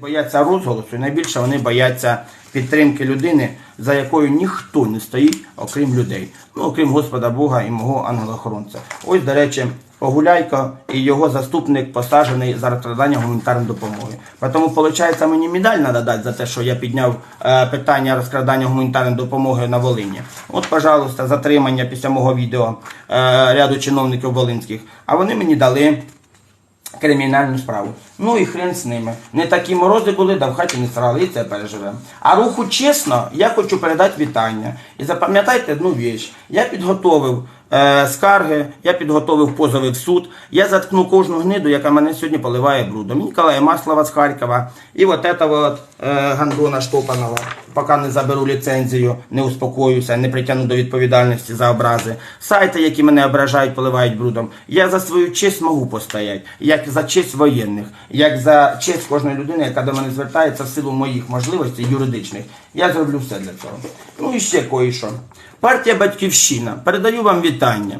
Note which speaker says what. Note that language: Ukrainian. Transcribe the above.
Speaker 1: Бояться розголосу, найбільше вони бояться підтримки людини, за якою ніхто не стоїть, окрім людей. Ну, окрім Господа Бога і мого ангела-охоронця. Ось, до речі, Погуляйко і його заступник посаджений за розкрадання гуманітарної допомоги. Тому, виходить, мені медаль треба дати за те, що я підняв е, питання розкрадання гуманітарної допомоги на Волині. От, пожалуйста, затримання після мого відео е, ряду чиновників волинських. А вони мені дали кримінальну справу. Ну і хрен з ними. Не такі морози були, да в хаті не срали, і це переживемо. А руху чесно, я хочу передати вітання. І запам'ятайте одну віч. Я підготовив е, скарги, я підготовив позови в суд, я заткну кожну гниду, яка мене сьогодні поливає брудом. Ніколая Маслова з Харкова, і от этого от, е, Гандона Штопанова, поки не заберу ліцензію, не успокоюся, не притягну до відповідальності за образи. Сайти, які мене ображають, поливають брудом. Я за свою честь можу постояти, як за честь воєнних, як за честь кожної людини, яка до мене звертається в силу моїх можливостей юридичних. Я зроблю все для цього. Ну і ще кое-що. Партія Батьківщина. Передаю вам вітання.